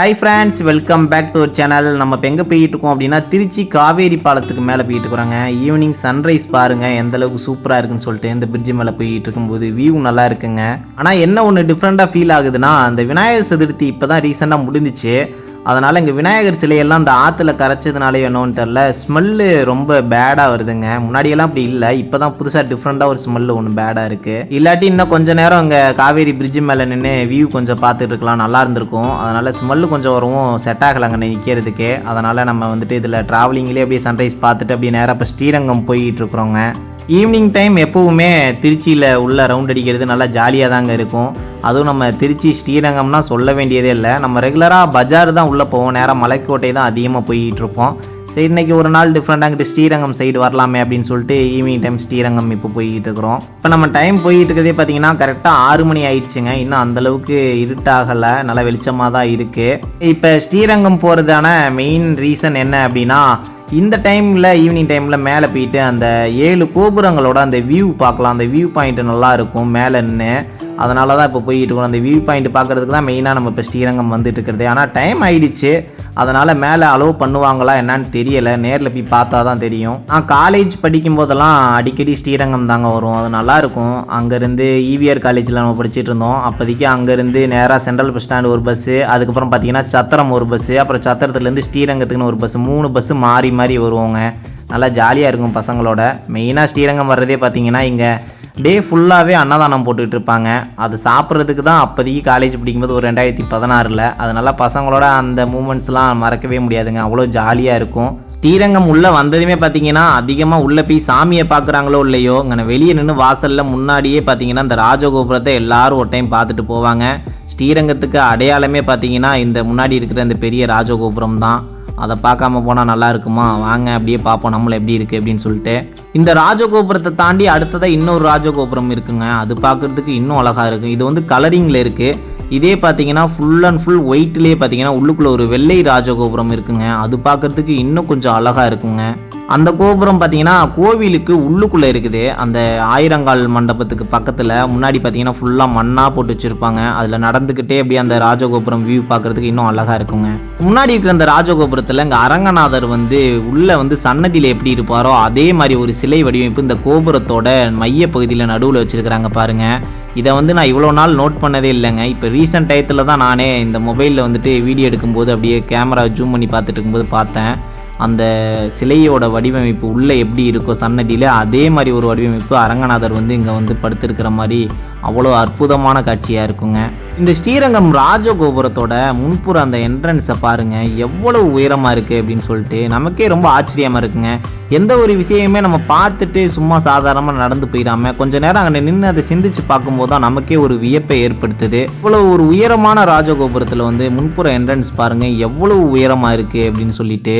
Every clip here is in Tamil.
Hi friends welcome back to our channel நம்ம இப்போ எங்கே போயிட்டு இருக்கோம் அப்படின்னா திருச்சி காவேரி பாலத்துக்கு மேலே போயிட்டு இருக்கிறோங்க. ஈவினிங் சன்ரைஸ் பாருங்கள் எந்த அளவுக்கு சூப்பராக இருக்குன்னு சொல்லிட்டு இந்த பிரிட்ஜ் மேலே போயிட்டு இருக்கும்போது வியூ நல்லா இருக்குங்க. ஆனால் என்ன ஒன்று டிஃப்ரெண்ட்டாக ஃபீல் ஆகுதுன்னா அந்த விநாயகர் சதுர்த்தி இப்போ தான் ரீசெண்டாக முடிஞ்சிச்சு. அதனால் இங்கே விநாயகர் சிலையெல்லாம் அந்த ஆற்றுல கரைச்சதுனாலே என்னோன்னு தெரில ஸ்மெல்லு ரொம்ப பேடாக வருதுங்க. முன்னாடியெல்லாம் அப்படி இல்லை. இப்போ தான் புதுசாக டிஃப்ரெண்ட்டாக ஒரு ஸ்மெல்லு ஒன்று பேடாக இருக்குது இல்லாட்டி இன்னும் கொஞ்ச நேரம் அங்கே காவேரி பிரிட்ஜு மேலே நின்று வியூ கொஞ்சம் பார்த்துட்டு இருக்கலாம். நல்லா இருந்திருக்கும். அதனால் ஸ்மெல்லு கொஞ்சம் வரவும் செட் ஆகலை அங்கே நிற்கிறதுக்கு அதனால் நம்ம வந்துட்டு இதில் ட்ராவலிங்லேயே அப்படியே சன்ரைஸ் பார்த்துட்டு அப்படியே நேராக இப்போ ஸ்ரீரங்கம் போயிட்டு இருக்கிறோங்க. ஈவினிங் டைம் எப்போவுமே திருச்சியில் உள்ள ரவுண்ட் அடிக்கிறது நல்லா ஜாலியாக தாங்க இருக்கும். அதுவும் நம்ம திருச்சி ஸ்ரீரங்கம்னா சொல்ல வேண்டியதே இல்லை. நம்ம ரெகுலராக பஜார் தான் உள்ளே போவோம். நேராக மலைக்கோட்டை தான் அதிகமாக போயிட்டு இருப்போம். சரி இன்னைக்கு ஒரு நாள் டிஃப்ரெண்டாக அங்கிட்டு ஸ்ரீரங்கம் சைடு வரலாமே அப்படின்னு சொல்லிட்டு ஈவினிங் டைம் ஸ்ரீரங்கம் இப்போ போயிட்டு இருக்கிறோம். இப்போ நம்ம டைம் போயிட்டு இருக்கிறதே பார்த்தீங்கன்னா கரெக்டாக ஆறு மணி ஆயிடுச்சுங்க. இன்னும் அந்தளவுக்கு இருட்டாகலை. நல்லா வெளிச்சமாக தான் இருக்குது இப்போ ஸ்ரீரங்கம் போகிறதான மெயின் ரீசன் என்ன அப்படின்னா இந்த டைமில் ஈவினிங் டைமில் மேலே போயிட்டு அந்த ஏழு கோபுரங்களோட அந்த வியூ பார்க்கலாம். அந்த வியூ பாயிண்ட் நல்லா இருக்கும் மேலே நின்று அதனால தான் இப்போ போயிட்டு இருக்கோம். அந்த வியூ பாயிண்ட் பார்க்குறதுக்கு தான் மெயினாக நம்ம இப்போ ஸ்ரீரங்கம் வந்துட்டு இருக்கிறது. ஆனால் டைம் ஆயிடுச்சு. அதனால் மேலே அலோவ் பண்ணுவாங்களா என்னன்னு தெரியலை. நேரில் போய் பார்த்தா தான் தெரியும். நான் காலேஜ் படிக்கும் போதெல்லாம் அடிக்கடி ஸ்ரீரங்கம் தாங்க வரும். அது நல்லாயிருக்கும் அங்கேருந்து ஈவிஆர் காலேஜில் நம்ம படிச்சுட்டு இருந்தோம். அப்போதைக்கு அங்கேருந்து நேராக சென்ட்ரல் பஸ் ஸ்டாண்டு ஒரு பஸ்ஸு அதுக்கப்புறம் பார்த்தீங்கன்னா சத்திரம் ஒரு பஸ்ஸு அப்புறம் சத்திரத்துலேருந்து ஸ்ரீரங்கத்துக்குன்னு ஒரு பஸ்ஸு மூணு பஸ்ஸு மாறி மாறி வருவோங்க. நல்லா ஜாலியாக இருக்கும் பசங்களோட. மெயினாக ஸ்ரீரங்கம் வர்றதே பார்த்தீங்கன்னா இங்கே டே ஃபுல்லாகவே அன்னதானம் போட்டுக்கிட்டு இருப்பாங்க. அது சாப்பிட்றதுக்கு தான் அப்போதைக்கு காலேஜ் படிக்கும்போது ஒரு ரெண்டாயிரத்தி பதினாறில். அதனால் பசங்களோட அந்த மூமெண்ட்ஸ்லாம் மறக்கவே முடியாதுங்க. அவ்வளோ ஜாலியாக இருக்கும். ஸ்ரீரங்கம் உள்ளே வந்ததுமே பார்த்தீங்கன்னா அதிகமாக உள்ளே போய் சாமியை பார்க்குறாங்களோ இல்லையோ இங்கே வெளியே நின்று வாசலில் முன்னாடியே பார்த்தீங்கன்னா இந்த ராஜகோபுரத்தை எல்லாரும் ஒரு டைம் பார்த்துட்டு போவாங்க. ஸ்ரீரங்கத்துக்கு அடையாளமே பார்த்தீங்கன்னா இந்த முன்னாடி இருக்கிற இந்த பெரிய ராஜகோபுரம் தான். அதை பார்க்காம போனால் நல்லா இருக்குமா? வாங்க அப்படியே பார்ப்போம் நம்மளை எப்படி இருக்குது அப்படின்னு சொல்லிட்டு. இந்த ராஜகோபுரத்தை தாண்டி அடுத்ததாக இன்னொரு ராஜகோபுரம் இருக்குங்க. அது பார்க்குறதுக்கு இன்னும் அழகாக இருக்குது இது வந்து கலரிங்கில் இருக்குது இதே பார்த்தீங்கன்னா ஃபுல் அண்ட் ஃபுல் ஒயிட்லேயே பார்த்தீங்கன்னா உள்ளுக்குள்ளே ஒரு வெள்ளை ராஜகோபுரம் இருக்குங்க. அது பார்க்குறதுக்கு இன்னும் கொஞ்சம் அழகாக இருக்குங்க. அந்த கோபுரம் பார்த்தீங்கன்னா கோவிலுக்கு உள்ளுக்குள்ளே இருக்குது. அந்த ஆயிரங்கால் மண்டபத்துக்கு பக்கத்தில் முன்னாடி பார்த்தீங்கன்னா ஃபுல்லாக மண்ணாக போட்டு வச்சுருப்பாங்க. அதில் நடந்துக்கிட்டே அப்படியே அந்த ராஜகோபுரம் வியூ பார்க்குறதுக்கு இன்னும் அழகாக இருக்குங்க. முன்னாடி இருக்கிற அந்த ராஜகோபுரத்தில் இங்கே அரங்கநாதர் வந்து உள்ளே வந்து சன்னதியில் எப்படி இருப்பாரோ அதே மாதிரி ஒரு சிலை வடிவமைப்பு இந்த கோபுரத்தோட மைய பகுதியில் நடுவில் வச்சுருக்கிறாங்க பாருங்கள் இதை வந்து நான் இவ்வளோ நாள் நோட் பண்ணதே இல்லைங்க. இப்போ ரீசெண்ட் டயத்தில் தான் நானே இந்த மொபைலில் வந்துட்டு வீடியோ எடுக்கும்போது அப்படியே கேமரா ஜூம் பண்ணி பார்த்துட்டு இருக்கும்போது பார்த்தேன். அந்த சிலையோட வடிவமைப்பு உள்ளே எப்படி இருக்கோ சன்னதியில் அதே மாதிரி ஒரு வடிவமைப்பு அரங்கநாதர் வந்து இங்கே வந்து படுத்திருக்கிற மாதிரி அவ்வளோ அற்புதமான காட்சியாக இருக்குங்க. இந்த ஸ்ரீரங்கம் ராஜகோபுரத்தோட முன்புற அந்த என்ட்ரன்ஸை பாருங்கள் எவ்வளவு உயரமாக இருக்குது அப்படின்னு சொல்லிட்டு நமக்கே ரொம்ப ஆச்சரியமாக இருக்குங்க. எந்த ஒரு விஷயமே நம்ம பார்த்துட்டு சும்மா சாதாரணமாக நடந்து போயிடாம கொஞ்ச நேரம் அங்கே நின்று அதை சிந்திச்சு பார்க்கும்போது தான் நமக்கே ஒரு வியப்பை ஏற்படுத்துது. இவ்வளோ ஒரு உயரமான ராஜகோபுரத்தில் வந்து முன்புற என்ட்ரன்ஸ் பாருங்கள் எவ்வளவு உயரமாக இருக்குது அப்படின்னு சொல்லிட்டு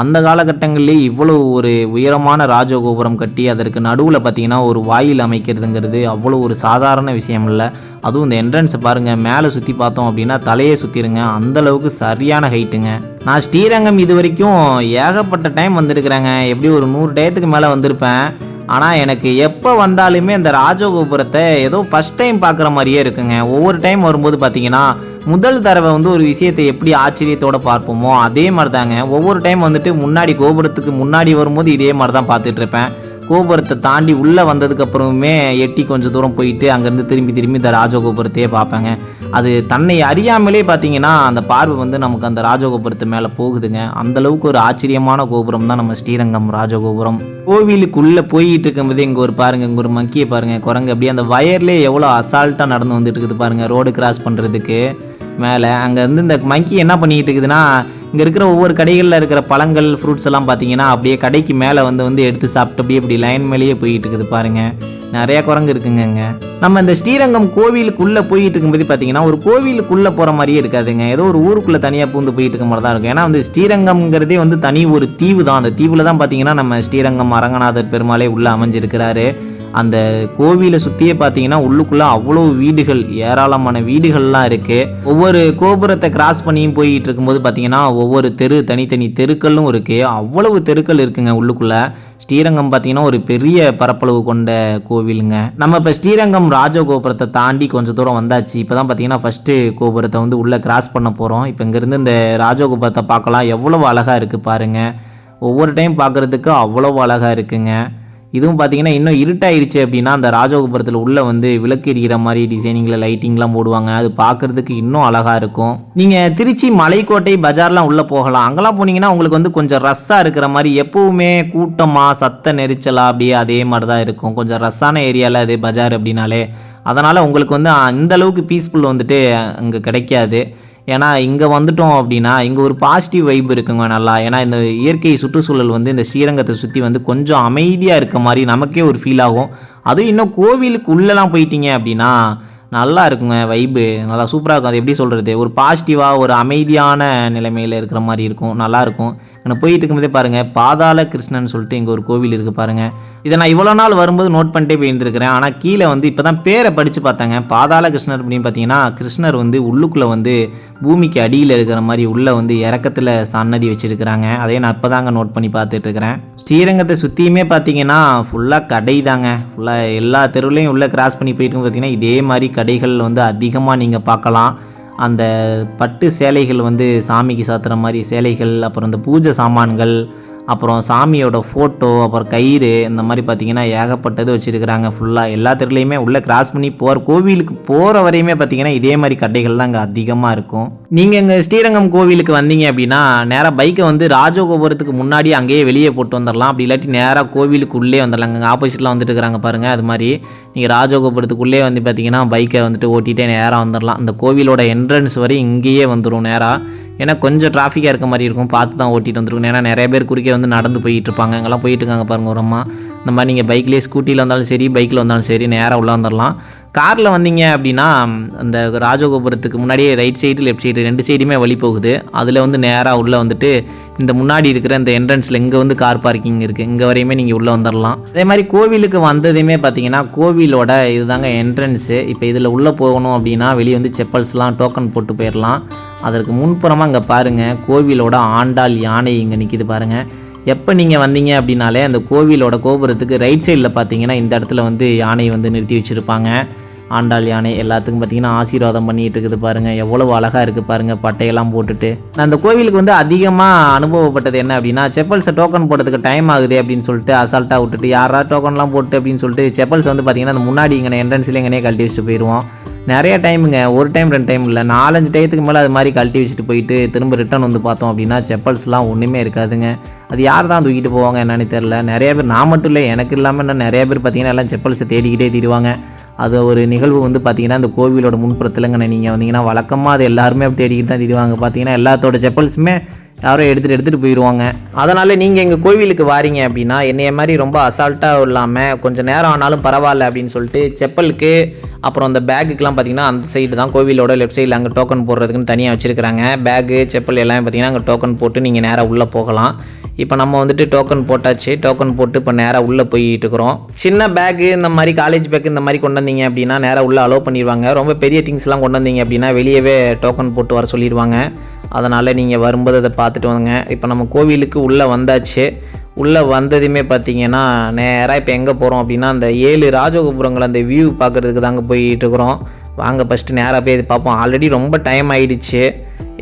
அந்த காலகட்டங்களிலே இவ்வளோ ஒரு உயரமான ராஜகோபுரம் கட்டி அதற்கு நடுவில் பார்த்தீங்கன்னா ஒரு வாயில் அமைக்கிறதுங்கிறது அவ்வளோ ஒரு சாதாரண விஷயம் இல்லை. அதுவும் இந்த என்ட்ரன்ஸை பாருங்கள் மேலே சுற்றி பார்த்தோம் அப்படின்னா தலையை சுற்றிருங்க அந்தளவுக்கு சரியான ஹைட்டுங்க நான் ஸ்ரீரங்கம் இது வரைக்கும் ஏகப்பட்ட டைம் வந்திருக்கிறேங்க. எப்படி ஒரு நூறு டயத்துக்கு மேலே வந்திருப்பேன். ஆனால் எனக்கு எப்போ வந்தாலுமே இந்த ராஜகோபுரத்தை ஏதோ ஃபஸ்ட் டைம் பார்க்குற மாதிரியே இருக்குங்க. ஒவ்வொரு டைம் வரும்போது பார்த்தீங்கன்னா முதல் தடவை வந்து ஒரு விஷயத்தை எப்படி ஆச்சரியத்தோடு பார்ப்போமோ அதே மாதிரி தாங்க ஒவ்வொரு டைம் வந்துட்டு முன்னாடி கோபுரத்துக்கு முன்னாடி வரும்போது இதே மாதிரி தான் பார்த்துட்ருப்பேன் கோபுரத்தை தாண்டி உள்ளே வந்ததுக்கு அப்புறமே எட்டி கொஞ்சம் தூரம் போயிட்டு அங்கேருந்து திரும்பி திரும்பி இந்த ராஜகோபுரத்தையே பார்ப்பேங்க. அது தன்னை அறியாமலே பார்த்தீங்கன்னா அந்த பார்வை வந்து நமக்கு அந்த ராஜகோபுரத்து மேலே போகுதுங்க. அந்த அளவுக்கு ஒரு ஆச்சரியமான கோபுரம் தான் நம்ம ஸ்ரீரங்கம் ராஜகோபுரம். கோவிலுக்குள்ளே போயிட்டு இருக்கும்போது இங்கே ஒரு பாருங்க இங்கே ஒரு மங்கியை பாருங்கள் குரங்கு. அப்படியே அந்த வயர்லேயே எவ்வளோ அசால்ட்டாக நடந்து வந்துட்டு இருக்குது பாருங்கள் ரோடு கிராஸ் பண்ணுறதுக்கு மேலே. அங்கேருந்து இந்த மங்கி என்ன பண்ணிக்கிட்டு இருக்குதுன்னா இங்கே இருக்கிற ஒவ்வொரு கடைகளில் இருக்கிற பழங்கள் ஃப்ரூட்ஸ் எல்லாம் பார்த்தீங்கன்னா அப்படியே கடைக்கு மேலே வந்து வந்து எடுத்து சாப்பிட்டு அப்படியே இப்படி லைன் மேலேயே போயிட்டு இருக்குது பாருங்க. நிறையா குரங்கு இருக்குங்க நம்ம இந்த ஸ்ரீரங்கம் கோவிலுக்குள்ளே போயிட்டு இருக்கும்போது பார்த்தீங்கன்னா ஒரு கோவிலுக்குள்ளே போகிற மாதிரியே இருக்காதுங்க. ஏதோ ஒரு ஊருக்குள்ளே தனியாக பூந்து போயிட்டு இருக்க மாதிரி தான் இருக்கும். ஏன்னா வந்து ஸ்ரீரங்கம்ங்கிறதே வந்து தனி ஒரு தீவு தான் அந்த தீவில் தான் பார்த்தீங்கன்னா நம்ம ஸ்ரீரங்கம் அரங்கநாதர் பெருமாளே உள்ளே அமைஞ்சிருக்கிறாரு. அந்த கோவிலை சுற்றியே பார்த்தீங்கன்னா உள்ளுக்குள்ளே அவ்வளோ வீடுகள் ஏராளமான வீடுகள்லாம் இருக்குது ஒவ்வொரு கோபுரத்தை கிராஸ் பண்ணியும் போயிட்டு இருக்கும்போது பார்த்தீங்கன்னா ஒவ்வொரு தெரு தனித்தனி தெருக்களும் இருக்குது அவ்வளவு தெருக்கள் இருக்குங்க உள்ளுக்குள்ளே. ஸ்ரீரங்கம் பார்த்தீங்கன்னா ஒரு பெரிய பரப்பளவு கொண்ட கோவிலுங்க. நம்ம இப்போ ஸ்ரீரங்கம் ராஜகோபுரத்தை தாண்டி கொஞ்சம் தூரம் வந்தாச்சு. இப்போ தான் பார்த்தீங்கன்னா ஃபஸ்ட்டு கோபுரத்தை வந்து உள்ளே கிராஸ் பண்ண போகிறோம் இப்போ இங்கேருந்து இந்த ராஜகோபுரத்தை பார்க்கலாம். எவ்வளவு அழகாக இருக்குது பாருங்கள் ஒவ்வொரு டைம் பார்க்குறதுக்கு அவ்வளோ அழகாக இருக்குங்க. இதுவும் பார்த்தீங்கன்னா இன்னும் இருட்டாயிருச்சு அப்படின்னா அந்த ராஜகோபுரத்தில் உள்ளே வந்து விளக்கு எரிகிற மாதிரி டிசைனிங்கில் லைட்டிங்லாம் போடுவாங்க. அது பார்க்குறதுக்கு இன்னும் அழகாக இருக்கும். நீங்கள் திருச்சி மலைக்கோட்டை பஜார்லாம் உள்ளே போகலாம். அங்கெல்லாம் போனீங்கன்னா உங்களுக்கு வந்து கொஞ்சம் ரஸ்ஸாக இருக்கிற மாதிரி எப்பவுமே கூட்டமாக சத்த நெரிச்சலாக அப்படியே அதே மாதிரி தான் இருக்கும். கொஞ்சம் ரஸ்ஸான ஏரியாவில் அது பஜார் அப்படின்னாலே. அதனால் உங்களுக்கு வந்து அந்த அளவுக்கு பீஸ்ஃபுல் வந்துட்டு அங்கே கிடைக்காது. ஏன்னா இங்கே வந்துட்டோம் அப்படின்னா இங்கே ஒரு பாசிட்டிவ் வைப் இருக்குங்க நல்லா. ஏன்னா இந்த இயற்கை சுற்றுச்சூழல் வந்து இந்த ஸ்ரீரங்கத்தை சுற்றி வந்து கொஞ்சம் அமைதியாக இருக்க மாதிரி நமக்கே ஒரு ஃபீல் ஆகும். அதுவும் இன்னும் கோவிலுக்கு உள்ளெல்லாம் போயிட்டீங்க அப்படின்னா நல்லா இருக்குங்க வைபு நல்லா சூப்பராக இருக்கும். அது எப்படி சொல்கிறது ஒரு பாசிட்டிவாக ஒரு அமைதியான நிலைமையில் இருக்கிற மாதிரி இருக்கும். நல்லாயிருக்கும் நான் போயிட்டு இருக்கும்போதே பாருங்கள் பாதாள கிருஷ்ணன் சொல்லிட்டு இங்கே ஒரு கோவில் இருக்குது பாருங்கள் இதை நான் இவ்வளோ நாள் வரும்போது நோட் பண்ணிட்டே போயிருந்துருக்கிறேன். ஆனால் கீழே வந்து இப்போ தான் பேரை படித்து பார்த்தாங்க. பாதாள கிருஷ்ணர் அப்படின்னு பார்த்தீங்கன்னா கிருஷ்ணர் வந்து உள்ளுக்குள்ளே வந்து பூமிக்கு அடியில் இருக்கிற மாதிரி உள்ளே வந்து இறக்கத்தில் சன்னதி வச்சுருக்கிறாங்க. அதே நான் இப்போ தாங்க நோட் பண்ணி பார்த்துட்ருக்கிறேன் ஸ்ரீரங்கத்தை சுற்றியுமே பார்த்தீங்கன்னா ஃபுல்லாக கடை தாங்க ஃபுல்லாக எல்லா தெருவுலையும் உள்ளே கிராஸ் பண்ணி போயிட்டு பார்த்தீங்கன்னா இதே மாதிரி கடைகள் வந்து அதிகமாக நீங்கள் பார்க்கலாம். அந்த பட்டு சேலைகள் வந்து சாமிக்கு சாத்துற மாதிரி சேலைகள் அப்புறம் இந்த பூஜை சாமான்கள் அப்புறம் சாமியோட ஃபோட்டோ அப்புறம் கயிறு இந்த மாதிரி பார்த்தீங்கன்னா ஏகப்பட்டது வச்சுருக்கிறாங்க ஃபுல்லாக எல்லா தெருலையுமே உள்ளே கிராஸ் பண்ணி போகிற கோவிலுக்கு போகிற வரையுமே பார்த்தீங்கன்னா இதே மாதிரி கடைகள் தான் அங்கே அதிகமாக இருக்கும். நீங்கள் இங்கே ஸ்ரீரங்கம் கோவிலுக்கு வந்தீங்க அப்படின்னா நேராக பைக்கை வந்து ராஜகோபுரத்துக்கு முன்னாடி அங்கேயே வெளியே போட்டு வந்துடலாம் அப்படி இல்லாட்டி நேராக கோவிலுக்கு உள்ளே வந்துடலாம் அங்கே ஆப்போசிட்டில் வந்துட்டு இருக்கிறாங்க பாருங்கள் அது மாதிரி. நீங்கள் ராஜகோபுரத்துக்குள்ளே வந்து பார்த்தீங்கன்னா பைக்கை வந்துட்டு ஓட்டிகிட்டே நேராக வந்துடலாம் அந்த கோவிலோட என்ட்ரன்ஸ் வரை இங்கேயே வந்துடும் நேராக ஏன்னா கொஞ்சம் டிராஃபிக்காக இருக்க மாதிரி இருக்கும். பார்த்து தான் ஓட்டிகிட்டு வந்துருக்கணும். ஏன்னா நிறைய பேர் குறுக்கே வந்து நடந்து போயிட்டு இருப்பாங்க. அங்கெல்லாம் போயிட்டு இருக்காங்க பாருங்க ஒரு அம்மா. இந்த மாதிரி நீங்கள் பைக்லேயே ஸ்கூட்டியில் வந்தாலும் சரி பைக்கில் வந்தாலும் சரி நேராக உள்ளே வந்துடலாம் காரில் வந்தீங்க அப்படின்னா அந்த ராஜகோபுரத்துக்கு முன்னாடியே ரைட் சைடு லெஃப்ட் சைடு ரெண்டு சைடுமே வழி போகுது. அதில் வந்து நேராக உள்ளே வந்துட்டு இந்த முன்னாடி இருக்கிற இந்த என்ட்ரன்ஸில் இங்கே வந்து கார் பார்க்கிங் இருக்குது இங்கே வரையுமே நீங்கள் உள்ளே வந்துடலாம் அதே மாதிரி கோவிலுக்கு வந்ததுமே பார்த்தீங்கன்னா கோவிலோட இதுதாங்க என்ட்ரன்ஸு இப்போ இதில் உள்ளே போகணும் அப்படின்னா வெளியே வந்து செப்பல்ஸ்லாம் டோக்கன் போட்டு போயிடலாம் அதற்கு முன்புறமாக இங்கே பாருங்கள் கோவிலோட ஆண்டாள் யானை இங்கே நிற்கிது பாருங்கள் எப்போ நீங்கள் வந்தீங்க அப்படின்னாலே அந்த கோவிலோட கோபுரத்துக்கு ரைட் சைடில் பார்த்தீங்கன்னா இந்த இடத்துல வந்து யானை வந்து நிறுத்தி வச்சுருப்பாங்க. ஆண்டாள் யானை எல்லாத்துக்கும் பார்த்தீங்கன்னா ஆசீர்வாதம் பண்ணிகிட்டு இருக்குது பாருங்கள் எவ்வளவு அழகாக இருக்குது பாருங்கள் பட்டையெல்லாம் போட்டுட்டு. நான் அந்த கோவிலுக்கு வந்து அதிகமாக அனுபவப்பட்டது என்ன அப்படின்னா செப்பல்ஸை டோக்கன் போடுறதுக்கு டைம் ஆகுது அப்படின்னு சொல்லிட்டு அசால்ட்டாக விட்டுட்டு யாரா டோக்கன்லாம் போட்டு? அப்படின்னு சொல்லிட்டு செப்பல்ஸ் வந்து பார்த்தீங்கன்னா அந்த முன்னாடி இங்கே என்ட்ரன்ஸ்லேயே எங்கனே கழட்டி வச்சுட்டு போயிடுவோம் நிறைய டைமுங்க. ஒரு டைம் ரெண்டு டைம் இல்லை. நாலஞ்சு டயத்துக்கு மேலே அது மாதிரி கழட்டி வச்சுட்டு போயிட்டு திரும்ப ரிட்டர்ன் வந்து பார்த்தோம் அப்படின்னா செப்பல்ஸ்லாம் ஒன்றுமே இருக்காதுங்க. அது யார் தான் தூக்கிட்டு போவாங்க என்னன்னு தெரில நிறைய பேர் நான் மட்டும் இல்லை எனக்கு இல்லாமல் இன்னும் நிறைய பேர் பார்த்தீங்கன்னா எல்லாம் செப்பல்ஸை தேடிக்கிட்டே தீருவாங்க. அது ஒரு நிகழ்வு வந்து பார்த்தீங்கன்னா இந்த கோவிலோட முன்புறத்துலங்கண்ணே நீங்கள் வந்தீங்கன்னா வழக்கமாக அது எல்லாருமே அப்படி தேடிக்கிட்டு தான் தீருவாங்க. பார்த்தீங்கன்னா எல்லாத்தோட செப்பல்ஸுமே யாரோ எடுத்துகிட்டு எடுத்துகிட்டு போயிடுவாங்க அதனால் நீங்கள் எங்கள் கோவிலுக்கு வாரீங்க அப்படின்னா என்னைய மாதிரி ரொம்ப அசால்ட்டாக இல்லாமல் கொஞ்சம் நேரம் ஆனாலும் பரவாயில்ல அப்படின்னு சொல்லிட்டு செப்பலுக்கு அப்புறம் அந்த பேக்குக்கெலாம் பார்த்திங்கன்னா அந்த சைடு தான் கோவிலோட லெஃப்ட் சைடில் அங்கே டோக்கன் போடுறதுக்குன்னு தனியாக வச்சுருக்காங்க பேக்கு செப்பல் எல்லாமே பார்த்தீங்கன்னா அங்கே டோக்கன் போட்டு நீங்கள் நேராக உள்ளே போகலாம். இப்போ நம்ம வந்துட்டு டோக்கன் போட்டாச்சு டோக்கன் போட்டு இப்போ நேராக உள்ளே போயிட்டு இருக்கிறோம். சின்ன பேக்கு இந்த மாதிரி காலேஜ் பேக்கு இந்த மாதிரி கொண்டு வந்தீங்க அப்படின்னா நேராக உள்ளே அலோவ் பண்ணிடுவாங்க. ரொம்ப பெரிய திங்ஸ்லாம் கொண்டு வந்தீங்க அப்படின்னா வெளியவே டோக்கன் போட்டு வர சொல்லிடுவாங்க. அதனால் நீங்கள் வரும்போது அதை பார்த்துட்டு வாங்க. இப்போ நம்ம கோவிலுக்கு உள்ளே வந்தாச்சு. உள்ளே வந்ததுமே பார்த்தீங்கன்னா நேராக இப்போ எங்கே போகிறோம் அப்படின்னா அந்த ஏழு ராஜகோபுரங்கள் அந்த வியூ பார்க்குறதுக்கு தாங்க போயிட்டுருக்குறோம் வாங்க ஃபஸ்ட்டு நேராக போய் இது பார்ப்போம். ஆல்ரெடி ரொம்ப டைம் ஆயிடுச்சு.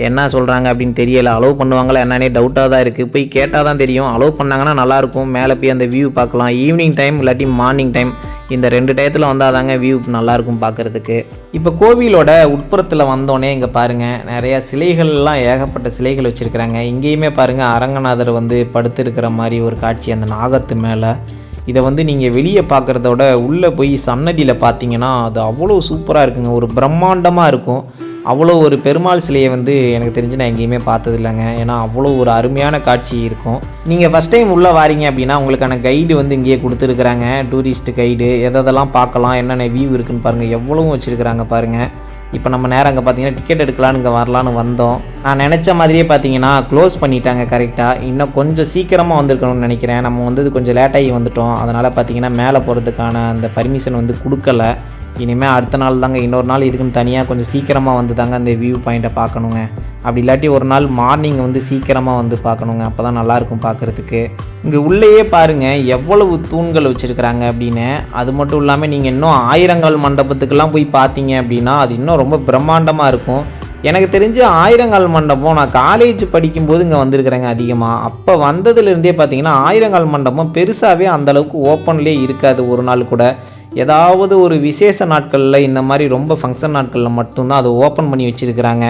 என்ன சொல்கிறாங்க அப்படின்னு தெரியலை. அலோவ் பண்ணுவாங்களா என்னன்னே டவுட்டாக தான் இருக்குது போய் கேட்டால் தான் தெரியும். அலோவ் பண்ணாங்கன்னா நல்லாயிருக்கும் மேலே போய் அந்த வியூ பார்க்கலாம். ஈவினிங் டைம் இல்லாட்டி மார்னிங் டைம் இந்த ரெண்டு டயத்தில் வந்தால் தாங்க வியூ நல்லாயிருக்கும் பார்க்குறதுக்கு. இப்போ கோவிலோட உட்புறத்தில் வந்தோடனே இங்கே பாருங்கள் நிறையா சிலைகள்லாம் ஏகப்பட்ட சிலைகள் வச்சுருக்கிறாங்க. இங்கேயுமே பாருங்கள் அரங்கநாதர் வந்து படுத்திருக்கிற மாதிரி ஒரு காட்சி அந்த நாகத்து மேலே. இதை வந்து நீங்கள் வெளியே பார்க்குறதோட உள்ளே போய் சன்னதியில் பார்த்தீங்கன்னா அது அவ்வளோ சூப்பராக இருக்குங்க. ஒரு பிரம்மாண்டமாக இருக்கும். அவ்வளோ ஒரு பெருமாள் சிலையை வந்து எனக்கு தெரிஞ்சு நான் எங்கேயுமே பார்த்தது இல்லைங்க ஏன்னா அவ்வளோ ஒரு அருமையான காட்சி இருக்கும். நீங்கள் ஃபஸ்ட் டைம் உள்ளே வாரீங்க அப்படின்னா உங்களுக்கான கைடு வந்து இங்கேயே கொடுத்துருக்குறாங்க. டூரிஸ்ட் கைடு எதெல்லாம் பார்க்கலாம் என்னென்ன வியூ இருக்குன்னு பாருங்கள் எவ்வளவும் வச்சுருக்குறாங்க பாருங்கள் இப்போ நம்ம நேரம் அங்கே பார்த்தீங்கன்னா டிக்கெட் எடுக்கலான்னு இங்கே வரலான்னு வந்தோம். நான் நினச்ச மாதிரியே பார்த்தீங்கன்னா க்ளோஸ் பண்ணிட்டாங்க கரெக்டாக இன்னும் கொஞ்சம் சீக்கிரமாக வந்திருக்கணும்னு நினைக்கிறேன். நம்ம வந்தது கொஞ்சம் லேட்டாகி வந்துட்டோம். அதனால் பார்த்தீங்கன்னா மேலே போகிறதுக்கான அந்த பர்மிஷன் வந்து கொடுக்கல. இனிமேல் அடுத்த நாள் தாங்க இன்னொரு நாள் இதுக்குன்னு தனியாக கொஞ்சம் சீக்கிரமாக வந்து தாங்க அந்த வியூ பாயிண்ட்டை பார்க்கணுங்க. அப்படி இல்லாட்டி ஒரு நாள் மார்னிங் வந்து சீக்கிரமாக வந்து பார்க்கணுங்க. அப்போ தான் நல்லாயிருக்கும் பார்க்குறதுக்கு. இங்கே உள்ளேயே பாருங்கள் எவ்வளவு தூண்கள் வச்சுருக்குறாங்க அப்படின்னு. அது மட்டும் இல்லாமல் நீங்கள் இன்னும் ஆயிரங்கால் மண்டபத்துக்கெல்லாம் போய் பார்த்தீங்க அப்படின்னா அது இன்னும் ரொம்ப பிரம்மாண்டமாக இருக்கும். எனக்கு தெரிஞ்சு ஆயிரங்கால் மண்டபம் நான் காலேஜ் படிக்கும்போது இங்கே வந்திருக்கிறேங்க அதிகமாக அப்போ வந்ததுலேருந்தே பார்த்தீங்கன்னா ஆயிரங்கால் மண்டபம் பெருசாகவே அந்தளவுக்கு ஓப்பன்லேயே இருக்காது ஒரு நாள் கூட. ஏதாவது ஒரு விசேஷ நாட்களில் இந்த மாதிரி ரொம்ப ஃபங்க்ஷன் நாட்களில் மட்டும்தான் அதை ஓப்பன் பண்ணி வச்சுருக்கிறாங்க.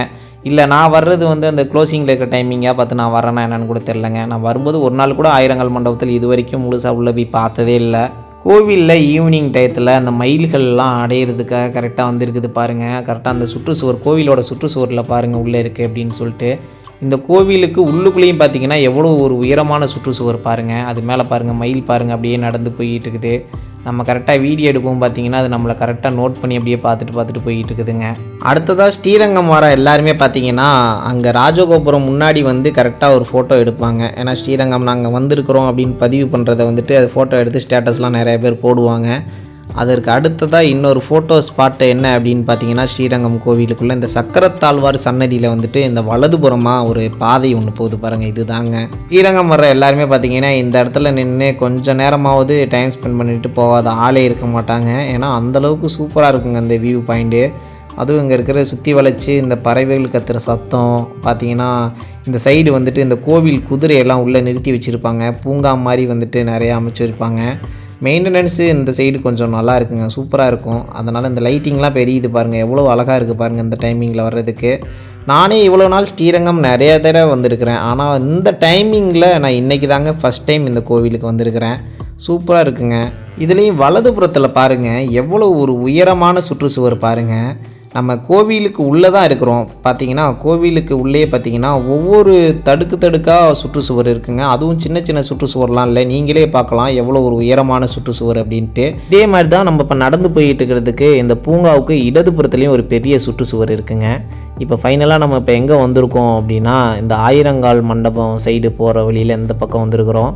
இல்லை நான் வர்றது வந்து அந்த க்ளோசிங்கில் இருக்கிற டைமிங்காக பார்த்து நான் வரேன்னா என்னென்னு கூட தெரிலங்க நான் வரும்போது ஒரு நாள் கூட ஆயிரங்கால் மண்டபத்தில் இது வரைக்கும் முழுசாக உள்ளே போய் பார்த்ததே இல்லை. கோவிலில் ஈவினிங் டயத்தில் அந்த மயில்கள்லாம் அடையிறதுக்காக கரெக்டாக வந்திருக்குது பாருங்கள் கரெக்டாக அந்த சுற்றுச்சுவர் கோவிலோட சுற்றுச்சுவரில் பாருங்கள் உள்ளே இருக்குது அப்படின்னு சொல்லிட்டு. இந்த கோவிலுக்கு உள்ளுக்குள்ளேயும் பார்த்தீங்கன்னா எவ்வளோ ஒரு உயரமான சுற்றுச்சுவர் பாருங்கள் அது மேலே பாருங்கள் மயில் பாருங்கள் அப்படியே நடந்து போயிட்டு இருக்குது. நம்ம கரெக்டாக வீடியோ எடுக்கவும் பார்த்தீங்கன்னா அது நம்மளை கரெக்டாக நோட் பண்ணி அப்படியே பார்த்துட்டு பார்த்துட்டு போயிட்டு இருக்குதுங்க. அடுத்ததாக ஸ்ரீரங்கம் வர எல்லாருமே பார்த்தீங்கன்னா அங்கே ராஜகோபுரம் முன்னாடி வந்து கரெக்டாக ஒரு ஃபோட்டோ எடுப்பாங்க. ஏன்னா ஸ்ரீரங்கம் நாங்கள் வந்திருக்கிறோம் அப்படின்னு பதிவு பண்ணுறதை வந்துட்டு அது ஃபோட்டோ எடுத்து ஸ்டேட்டஸ்லாம் நிறைய பேர் போடுவாங்க. அதற்கு அடுத்ததாக இன்னொரு ஃபோட்டோ ஸ்பாட்டு என்ன அப்படின்னு பார்த்தீங்கன்னா ஸ்ரீரங்கம் கோவிலுக்குள்ளே இந்த சக்கரத்தாழ்வார் சன்னதியில் வந்துட்டு இந்த வலதுபுறமாக ஒரு பாதை ஒன்று போகுது பாருங்கள் இது தாங்க ஸ்ரீரங்கம் வர்ற எல்லாருமே பார்த்தீங்கன்னா இந்த இடத்துல நின்று கொஞ்சம் நேரமாவது டைம் ஸ்பெண்ட் பண்ணிட்டு போகாத ஆளே இருக்க மாட்டாங்க. ஏன்னா அந்தளவுக்கு சூப்பராக இருக்குங்க அந்த வியூ பாயிண்ட்டு அதுவும் இங்கே இருக்கிற சுற்றி வளைச்சி இந்த பறவைகள் கத்துற சத்தம் பார்த்தீங்கன்னா இந்த சைடு வந்துட்டு இந்த கோவில் குதிரையெல்லாம் உள்ளே நிறுத்தி வச்சுருப்பாங்க. பூங்கா மாதிரி வந்துட்டு நிறையா அமைச்சிருப்பாங்க. மெயின்டெனன்ஸு இந்த சைடு கொஞ்சம் நல்லா இருக்குங்க. சூப்பராக இருக்கும். அதனால் இந்த லைட்டிங்லாம் பெரியுது பாருங்கள் எவ்வளோ அழகாக இருக்குது பாருங்கள் இந்த டைமிங்கில் வர்றதுக்கு. நானே இவ்வளோ நாள் ஸ்ரீரங்கம் நிறைய தடவை வந்திருக்கிறேன். ஆனால் இந்த டைமிங்கில் நான் இன்றைக்கி தாங்க ஃபஸ்ட் டைம் இந்த கோவிலுக்கு வந்திருக்கிறேன். சூப்பராக இருக்குங்க. இதுலேயும் வலதுபுறத்தில் பாருங்கள் எவ்வளோ ஒரு உயரமான சுற்றுச்சுவர் பாருங்கள் நம்ம கோவிலுக்கு உள்ளே தான் இருக்கிறோம். பார்த்தீங்கன்னா கோவிலுக்கு உள்ளே பார்த்தீங்கன்னா ஒவ்வொரு தடுக்கு தடுக்காக சுற்றுச்சுவர் இருக்குங்க. அதுவும் சின்ன சின்ன சுற்றுச்சுவர்லாம் இல்லை. நீங்களே பார்க்கலாம் எவ்வளோ ஒரு உயரமான சுற்றுச்சுவர் அப்படின்ட்டு. இதே மாதிரி தான் நம்ம இப்போ நடந்து போயிட்டு இருக்கிறதுக்கு இந்த பூங்காவுக்கு இடதுபுறத்துலேயும் ஒரு பெரிய சுற்றுச்சுவர் இருக்குங்க. இப்போ ஃபைனலாக நம்ம இப்போ எங்கே வந்திருக்கோம் அப்படின்னா இந்த ஆயிரங்கால் மண்டபம் சைடு போகிற வழியில் இந்த பக்கம் வந்திருக்கிறோம்.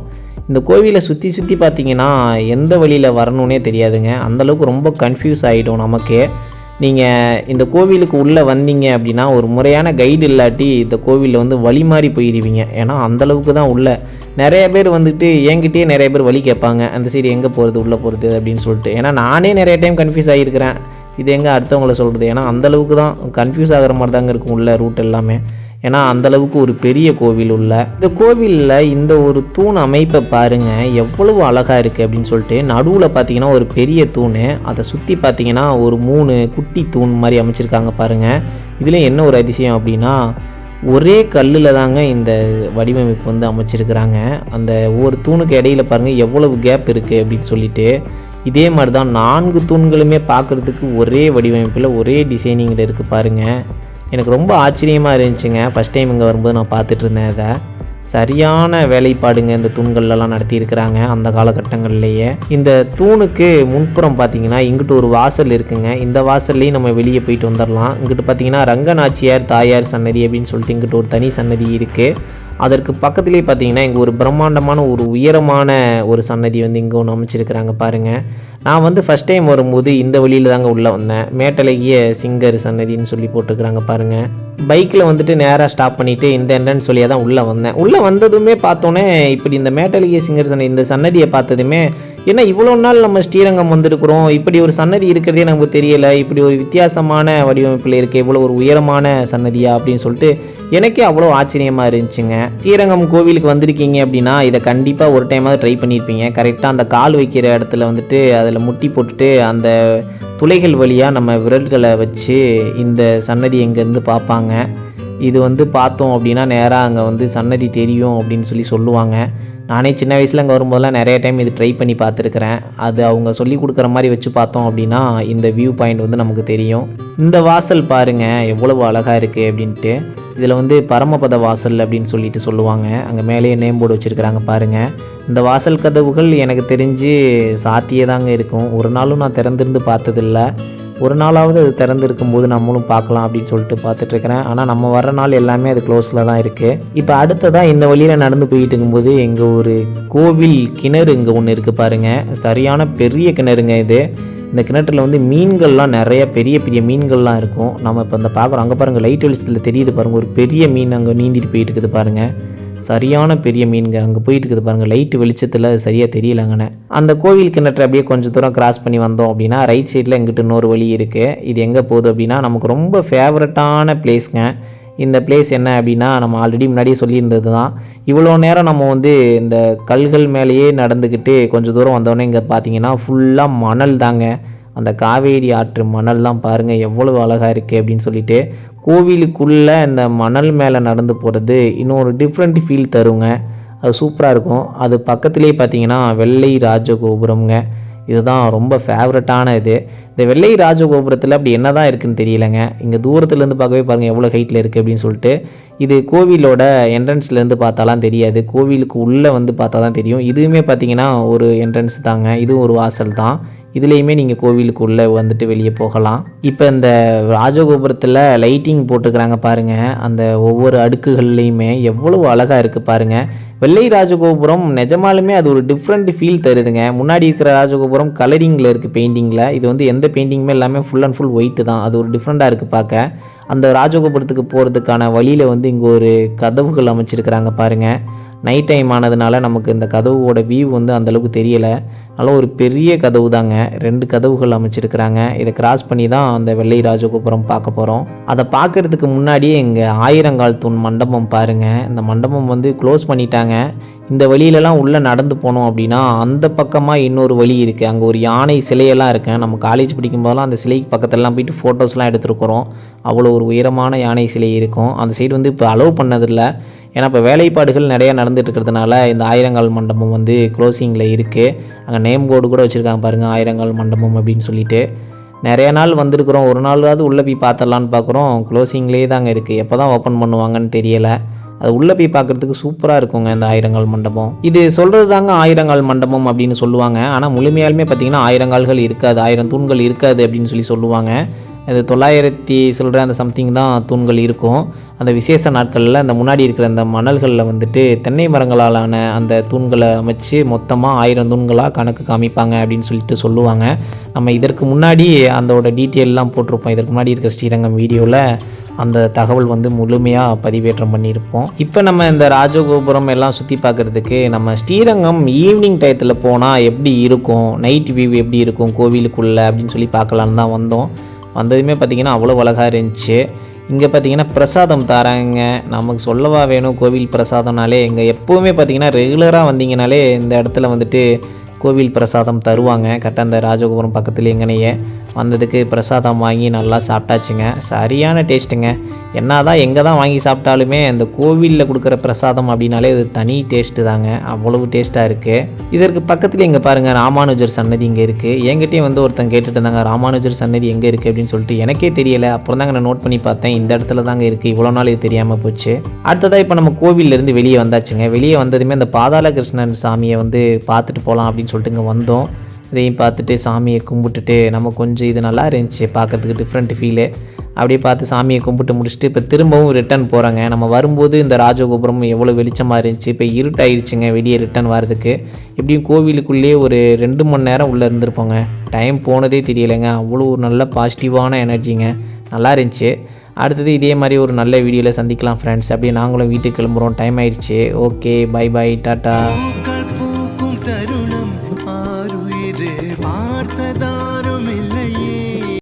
இந்த கோவிலை சுற்றி சுற்றி பார்த்தீங்கன்னா எந்த வழியில் வரணுன்னே தெரியாதுங்க. அந்தளவுக்கு ரொம்ப கன்ஃபியூஸ் ஆகிடும் நமக்கு. நீங்கள் இந்த கோவிலுக்கு உள்ளே வந்தீங்க அப்படின்னா ஒரு முறையான கைடு இல்லாட்டி இந்த கோவிலில் வந்து வழி மாறி போயிடுவீங்க ஏன்னா அந்தளவுக்கு தான் உள்ளே. நிறைய பேர் வந்துட்டு என்கிட்டயே நிறைய பேர் வழி கேட்பாங்க. அந்த சைடு எங்கே போகிறது உள்ளே போகிறது அப்படின்னு சொல்லிட்டு. ஏன்னா நானே நிறைய டைம் கன்ஃபியூஸ் ஆகியிருக்கிறேன் இது எங்கே அடுத்தவங்கள சொல்கிறது ஏன்னா அந்தளவுக்கு தான் கன்ஃபியூஸ் ஆகிற மாதிரி தாங்க இருக்கும் உள்ள ரூட் எல்லாமே. ஏன்னா அந்தளவுக்கு ஒரு பெரிய கோவில் உள்ள. இந்த கோவிலில் இந்த ஒரு தூண் அமைப்பை பாருங்க எவ்வளவு அழகாக இருக்குது அப்படின்னு சொல்லிட்டு நடுவில் பார்த்தீங்கன்னா ஒரு பெரிய தூண். அதை சுற்றி பார்த்தீங்கன்னா ஒரு மூணு குட்டி தூண் மாதிரி அமைச்சிருக்காங்க பாருங்கள் இதில் என்ன ஒரு அதிசயம் அப்படின்னா ஒரே கல்லில் தாங்க இந்த வடிவமைப்பு வந்து அமைச்சிருக்கிறாங்க. அந்த ஒவ்வொரு தூணுக்கு இடையில பாருங்கள் எவ்வளவு கேப் இருக்குது அப்படின்னு சொல்லிட்டு. இதே மாதிரி தான் நான்கு தூண்களுமே பார்க்குறதுக்கு ஒரே வடிவமைப்பில் ஒரே டிசைனிங்கில் இருக்குது பாருங்கள் எனக்கு ரொம்ப ஆச்சரியமாக இருந்துச்சுங்க. ஃபஸ்ட் டைம் இங்கே வரும்போது நான் பார்த்துட்டு இருந்தேன் இதை. சரியான வேலைப்பாடுங்க இந்த தூண்கள்லாம் நடத்தியிருக்கிறாங்க அந்த காலகட்டங்கள்லேயே. இந்த தூணுக்கு முன்புறம் பார்த்தீங்கன்னா இங்கிட்டு ஒரு வாசல் இருக்குங்க. இந்த வாசல்லையும் நம்ம வெளியே போயிட்டு வந்துடலாம் இங்கிட்டு பார்த்தீங்கன்னா ரங்கநாச்சியார் தாயார் சன்னதி அப்படின்னு சொல்லிட்டு இங்கிட்டு ஒரு தனி சன்னதி இருக்குது அதற்கு பக்கத்துலேயே பார்த்தீங்கன்னா இங்கே ஒரு பிரம்மாண்டமான ஒரு உயரமான ஒரு சன்னதி வந்து இங்கே ஒன்று அமைச்சிருக்கிறாங்க பாருங்கள் நான் வந்து ஃபஸ்ட் டைம் வரும்போது இந்த வழியில் தாங்க உள்ளே வந்தேன். மேட்டழகிய சிங்கர் சன்னதின்னு சொல்லி போட்டிருக்கிறாங்க பாருங்கள் பைக்கில் வந்துட்டு நேராக ஸ்டாப் பண்ணிவிட்டு இந்த என்னன்னு சொல்லியே தான் உள்ளே வந்தேன். உள்ளே வந்ததுமே பார்த்தோன்னே இப்படி இந்த மேட்டழகிய சிங்கர் சன்னதி இந்த சன்னதியை பார்த்ததுமே ஏன்னா இவ்வளோ நாள் நம்ம ஸ்ரீரங்கம் வந்திருக்கிறோம். இப்படி ஒரு சன்னதி இருக்கிறதே நமக்கு தெரியலை. இப்படி ஒரு வித்தியாசமான வடிவமைப்பில் இருக்க இவ்வளோ ஒரு உயரமான சன்னதியா அப்படின்னு சொல்லிட்டு எனக்கே அவ்வளோ ஆச்சரியமாக இருந்துச்சுங்க. ஸ்ரீரங்கம் கோவிலுக்கு வந்திருக்கீங்க அப்படின்னா இதை கண்டிப்பாக ஒரு டைமாவது ட்ரை பண்ணியிருப்பீங்க. கரெக்டாக அந்த கால் வைக்கிற இடத்துல வந்துட்டு அதில் முட்டி போட்டுட்டு அந்த துளைகள் வழியாக நம்ம விரல்களை வச்சு இந்த சன்னதி எங்கேருந்து பார்ப்பாங்க. இது வந்து பார்த்தோம் அப்படின்னா நேராக அங்கே வந்து சன்னதி தெரியும் அப்படின்னு சொல்லி சொல்லுவாங்க. நானே சின்ன வயசில் அங்கே வரும்போதெல்லாம் நிறைய டைம் இது ட்ரை பண்ணி பார்த்துருக்குறேன். அது அவங்க சொல்லி கொடுக்குற மாதிரி வச்சு பார்த்தோம் அப்படின்னா இந்த வியூ பாயிண்ட் வந்து நமக்கு தெரியும். இந்த வாசல் பாருங்கள் எவ்வளவு அழகாக இருக்குது அப்படின்ட்டு. இதில் வந்து பரமபத வாசல் அப்படின்னு சொல்லிட்டு சொல்லுவாங்க. அங்கே மேலேயே நேம் போர்டு வச்சுருக்கிறாங்க பாருங்கள் இந்த வாசல் கதவுகள் எனக்கு தெரிஞ்சு சாத்தியே தாங்க இருக்கும். ஒரு நாளும் நான் திறந்திருந்து பார்த்ததில்ல. ஒரு நாளாவது அது திறந்து இருக்கும்போது நம்மளும் பார்க்கலாம் அப்படின்னு சொல்லிட்டு பார்த்துட்ருக்கிறேன். ஆனால் நம்ம வர நாள் எல்லாமே அது க்ளோஸில் தான் இருக்குது இப்போ அடுத்ததாக இந்த வழியில் நடந்து போயிட்டு இருக்கும்போது எங்கள் ஒரு கோவில் கிணறு இங்கே ஒன்று இருக்குது பாருங்கள் சரியான பெரிய கிணறுங்க இது. இந்த கிணற்றில் வந்து மீன்கள்லாம் நிறைய பெரிய பெரிய மீன்கள்லாம் இருக்கும். நம்ம இப்போ அந்த பார்க்குறோம். அங்கே பாருங்கள் லைட் வெளிச்சத்தில் தெரியுது பாருங்கள் ஒரு பெரிய மீன் அங்கே நீந்திட்டு போயிட்டு இருக்குது பாருங்கள் சரியான பெரிய மீன்கள் அங்கே போயிட்டு இருக்குது பாருங்கள் லைட்டு வெளிச்சத்தில் அது சரியாக தெரியலங்கண்ணே. அந்த கோவில் கிணற்ற அப்படியே கொஞ்சம் தூரம் கிராஸ் பண்ணி வந்தோம் அப்படின்னா ரைட் சைடில் எங்கிட்ட இன்னொரு வழி இருக்குது இது எங்கே போகுது அப்படின்னா நமக்கு ரொம்ப ஃபேவரட்டான பிளேஸ்ங்க இந்த பிளேஸ் என்ன அப்படின்னா நம்ம ஆல்ரெடி முன்னாடியே சொல்லியிருந்தது தான் இவ்வளோ நேரம் நம்ம வந்து இந்த கல்கள் மேலேயே நடந்துக்கிட்டு கொஞ்சம் தூரம் வந்தோடனே இங்கே பார்த்தீங்கன்னா ஃபுல்லாக மணல் தாங்க. அந்த காவேரி ஆற்று மணல்லாம் பாருங்கள் எவ்வளவு அழகாக இருக்குது அப்படின்னு சொல்லிட்டு கோவிலுக்குள்ளே இந்த மணல் மேலே நடந்து போகிறது இன்னும் ஒரு டிஃப்ரெண்ட் ஃபீல் தருங்க. அது சூப்பராக இருக்கும். அது பக்கத்துலேயே பார்த்தீங்கன்னா வெள்ளை ராஜகோபுரம்ங்க. இதுதான் ரொம்ப ஃபேவரட்டான இது. இந்த வெள்ளை ராஜகோபுரத்தில் அப்படி என்ன தான் இருக்குன்னு தெரியலங்க. இங்கே தூரத்துலேருந்து பார்க்கவே பாருங்கள் எவ்வளோ ஹைட்டில் இருக்குது அப்படின்னு சொல்லிட்டு. இது கோவிலோட என்ட்ரன்ஸ்லேருந்து பார்த்தாலாம் தெரியாது. கோவிலுக்கு உள்ளே வந்து பார்த்தா தான் தெரியும். இதுவுமே பார்த்தீங்கன்னா ஒரு என்ட்ரன்ஸ் தாங்க. இதுவும் ஒரு வாசல் தான். இதுலேயுமே நீங்கள் கோவிலுக்குள்ளே வந்துட்டு வெளியே போகலாம். இப்போ இந்த ராஜகோபுரத்தில் லைட்டிங் போட்டுக்கிறாங்க பாருங்கள் அந்த ஒவ்வொரு அடுக்குகள்லையுமே எவ்வளோ அழகாக இருக்குது பாருங்கள் வெள்ளை ராஜகோபுரம் நிஜமாலுமே அது ஒரு டிஃப்ரெண்ட் ஃபீல் தருதுங்க. முன்னாடி இருக்கிற ராஜகோபுரம் கலரிங்கில் இருக்குது பெயிண்டிங்கில் இது வந்து எந்த பெயிண்டிங்குமே எல்லாமே ஃபுல் அண்ட் ஃபுல் ஒயிட்டு தான். அது ஒரு டிஃப்ரெண்ட்டாக இருக்குது பார்க்க அந்த ராஜகோபுரத்துக்கு போகிறதுக்கான வழியில் வந்து இங்கே ஒரு கதவுகள் அமைச்சிருக்கிறாங்க பாருங்கள் நைட் டைம் ஆனதுனால நமக்கு இந்த கதவோட வியூ வந்து அந்தளவுக்கு தெரியலை. நல்ல ஒரு பெரிய கதவு தாங்க. ரெண்டு கதவுகள் அமைச்சிருக்கிறாங்க. இதை கிராஸ் பண்ணி தான் அந்த வெள்ளை ராஜகோபுரம் பார்க்க போகிறோம் அதை பார்க்கறதுக்கு முன்னாடியே இங்கே ஆயிரங்கால் தூண் மண்டபம் பாருங்கள் இந்த மண்டபம் வந்து க்ளோஸ் பண்ணிட்டாங்க. இந்த வழியிலலாம் உள்ளே நடந்து போனோம் அப்படின்னா அந்த பக்கமாக இன்னொரு வழி இருக்குது அங்கே ஒரு யானை சிலையெல்லாம் இருக்கேன் நம்ம காலேஜ் படிக்கும்போதெல்லாம் அந்த சிலைக்கு பக்கத்துலலாம் போயிட்டு ஃபோட்டோஸ்லாம் எடுத்துருக்குறோம். அவ்வளோ ஒரு உயரமான யானை சிலை இருக்கும். அந்த சைடு வந்து இப்போ அலோவ் பண்ணதில்லை. ஏன்னா இப்போ வேலைப்பாடுகள் நிறையா நடந்துட்டு இருக்கிறதுனால இந்த ஆயிரங்கால் மண்டபம் வந்து க்ளோசிங்கில் இருக்குது அங்கே நேம் போர்டு கூட வச்சுருக்காங்க பாருங்கள் ஆயிரங்கால் மண்டபம் அப்படின்னு சொல்லிட்டு. நிறைய நாள் வந்திருக்கிறோம். ஒரு நாளாவது உள்ளே போய் பார்த்துடலான்னு பார்க்குறோம். க்ளோசிங்லேயே தாங்க இருக்குது எப்போ தான் ஓப்பன் பண்ணுவாங்கன்னு தெரியலை. அது உள்ளே போய் பார்க்குறதுக்கு சூப்பராக இருக்குங்க இந்த ஆயிரங்கால் மண்டபம். இது சொல்கிறது தாங்க ஆயிரங்கால் மண்டபம் அப்படின்னு சொல்லுவாங்க. ஆனால் முழுமையாலுமே பார்த்தீங்கன்னா ஆயிரங்கால்கள் இருக்காது ஆயிரம் தூண்கள் இருக்காது அப்படின்னு சொல்லி சொல்லுவாங்க. அது தொள்ளாயிரத்தி சொல்கிற அந்த சம்திங் தான் தூண்கள் இருக்கும். அந்த விசேஷ நாட்களில் அந்த முன்னாடி இருக்கிற அந்த மணல்களில் வந்துட்டு தென்னை மரங்களாலான அந்த தூண்களை அமைச்சு மொத்தமாக ஆயிரம் தூண்களாக கணக்கு காமிப்பாங்க அப்படின்னு சொல்லிட்டு சொல்லுவாங்க. நம்ம இதற்கு முன்னாடி அதோட டீட்டெயிலெலாம் போட்டிருப்போம். இதற்கு முன்னாடி இருக்கிற ஸ்ரீரங்கம் வீடியோவில் அந்த தகவல் வந்து முழுமையாக பதிவேற்றம் பண்ணியிருப்போம். இப்போ நம்ம இந்த ராஜகோபுரம் எல்லாம் சுற்றி பார்க்குறதுக்கு நம்ம ஸ்ரீரங்கம் ஈவினிங் டயத்தில் போனால் எப்படி இருக்கும்? நைட் வியூ எப்படி இருக்கும் கோவிலுக்குள்ளே அப்படின்னு சொல்லி பார்க்கலான்னு தான் வந்தோம். வந்ததுமே பார்த்திங்கன்னா அவ்வளோ அழகாக இருந்துச்சு. இங்கே பார்த்தீங்கன்னா பிரசாதம் தராங்க. நமக்கு சொல்லவா வேணும் கோவில் பிரசாதம்னாலே இங்கே எப்போவுமே பார்த்தீங்கன்னா ரெகுலராக வந்தீங்கனாலே இந்த இடத்துல வந்துட்டு கோவில் பிரசாதம் தருவாங்க. கரெக்டாக அந்த ராஜகோபுரம் பக்கத்தில் எங்கனையே. வந்ததுக்கு பிரசாதம் வாங்கி நல்லா சாப்பிட்டாச்சுங்க. சரியான டேஸ்ட்டுங்க. என்ன தான் எங்கே தான் வாங்கி சாப்பிட்டாலுமே அந்த கோவிலில் கொடுக்குற பிரசாதம் அப்படின்னாலே அது தனி டேஸ்ட்டு தாங்க. அவ்வளவு டேஸ்ட்டாக இருக்குது இதற்கு பக்கத்தில் இங்கே பாருங்கள் ராமானுஜர் சன்னதி இங்கே இருக்குது என்கிட்டயும் வந்து ஒருத்தன் கேட்டுட்டு இருந்தாங்க ராமானுஜர் சன்னதி எங்கே இருக்குது அப்படின்னு சொல்லிட்டு எனக்கே தெரியலை. அப்புறம் தாங்க நான் நோட் பண்ணி பார்த்தேன் இந்த இடத்துல தாங்க இருக்குது இவ்வளோ நாள் இது தெரியாமல் போச்சு. அடுத்ததாக இப்போ நம்ம கோவில்லேருந்து வெளியே வந்தாச்சுங்க. வெளியே வந்ததுமே அந்த பாதாள கிருஷ்ணன் சாமியை வந்து பார்த்துட்டு போகலாம் அப்படின்னு சொல்லிட்டு இங்கே வந்தோம். இதையும் பார்த்துட்டு சாமியை கும்பிட்டுட்டு நம்ம கொஞ்சம் இது நல்லா இருந்துச்சு பார்க்கறதுக்கு டிஃப்ரெண்ட் ஃபீலு அப்படியே பார்த்து சாமியை கும்பிட்டு முடிச்சுட்டு இப்போ திரும்பவும் ரிட்டர்ன் போகிறாங்க நம்ம வரும்போது இந்த ராஜகோபுரம் எவ்வளோ வெளிச்சமாக இருந்துச்சு இப்போ இருட்டாயிருச்சுங்க வெளியே ரிட்டர்ன் வரதுக்கு எப்படியும் கோவிலுக்குள்ளேயே ஒரு ரெண்டு மணி நேரம் உள்ளே இருந்திருப்போங்க. டைம் போனதே தெரியலைங்க. அவ்வளோ ஒரு நல்ல பாசிட்டிவான எனர்ஜிங்க நல்லா இருந்துச்சு. அடுத்தது இதே மாதிரி ஒரு நல்ல வீடியோவில் சந்திக்கலாம் ஃப்ரெண்ட்ஸ் அப்படியே நாங்களும் வீட்டுக்கு கிளம்புறோம். டைம் ஆயிடுச்சு ஓகே பை பை டாட்டா.